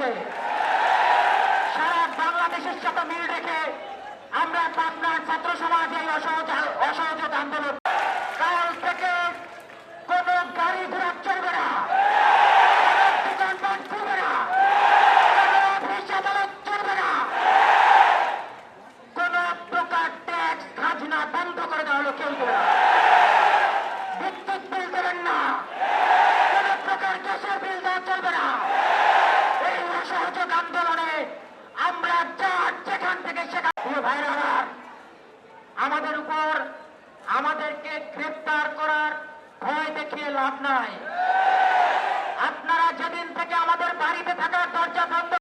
হয়েছে। সারা বাংলাদেশের সাথে মিল রেখে আমরা পাবনার ছাত্র সমাজ অসহযোগ আন্দোলন। কাল থেকে কোন গাড়ি ঘোড়া চলবে না। বন্ধ করে দেওয়া হলো কেউ দেবে না বিদ্যুৎ বিল দেবেন না কোন প্রকার গ্যাসের বিল দেওয়া চলবে না এই অসহযোগ আন্দোলনে আমরা যার যেখান থেকে সেখান প্রিয় ভাইরা আমার, আমাদের উপর আমাদেরকে গ্রেফতার করার ভয় দেখিয়ে লাভ নাই।